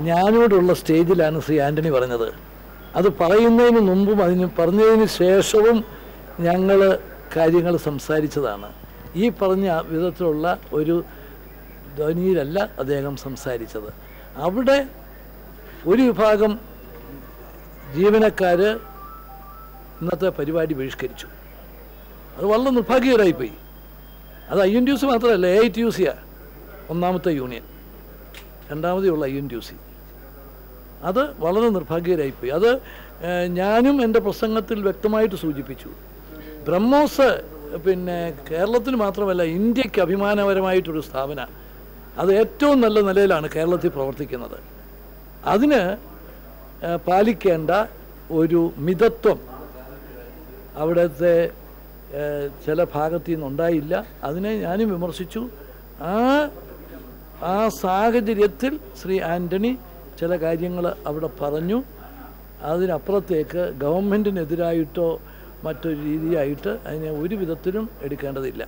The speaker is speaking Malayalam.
ഞാനോടുള്ള സ്റ്റേജിലാണ് ശ്രീ ആന്റണി പറഞ്ഞത്. അത് പറയുന്നതിന് മുമ്പും അതിന് പറഞ്ഞതിന് ശേഷവും ഞങ്ങൾ കാര്യങ്ങൾ സംസാരിച്ചതാണ്. ഈ പറഞ്ഞ വിധത്തിലുള്ള ഒരു ധ്വനിയിലല്ല അദ്ദേഹം സംസാരിച്ചത്. അവിടെ ഒരു വിഭാഗം ജീവനക്കാർ ഇന്നത്തെ പരിപാടി ബഹിഷ്കരിച്ചു. അത് വളരെ നിർഭാഗ്യകരായിപ്പോയി. അത് I N T U C മാത്രമല്ല എ ഐ ടി യു സിയാണ് ഒന്നാമത്തെ യൂണിയൻ. രണ്ടാമതേയുള്ള ഐ എൻ ടി സി. അത് വളരെ നിർഭാഗ്യകരായിപ്പോയി അത് ഞാനും എന്റെ പ്രസംഗത്തിൽ വ്യക്തമായിട്ട് സൂചിപ്പിച്ചു. ബ്രഹ്മോസ് പിന്നെ കേരളത്തിന് മാത്രമല്ല ഇന്ത്യയ്ക്ക് അഭിമാനപരമായിട്ടൊരു സ്ഥാപന. അത് ഏറ്റവും നല്ല നിലയിലാണ് കേരളത്തിൽ പ്രവർത്തിക്കുന്നത്. അതിന് പാലിക്കേണ്ട ഒരു മിതത്വം അവിടുത്തെ ചില ഭാഗത്തു നിന്നുണ്ടായില്ല അതിനെ ഞാനും വിമർശിച്ചു. ആ ആ സാഹചര്യത്തിൽ ശ്രീ ആന്റണി ചില കാര്യങ്ങൾ അവിടെ പറഞ്ഞു. അതിനപ്പുറത്തേക്ക് ഗവൺമെന്റിനെതിരായിട്ടോ മറ്റൊരു രീതിയായിട്ട് അതിനെ ഒരു വിധത്തിലും എടുക്കേണ്ടതില്ല.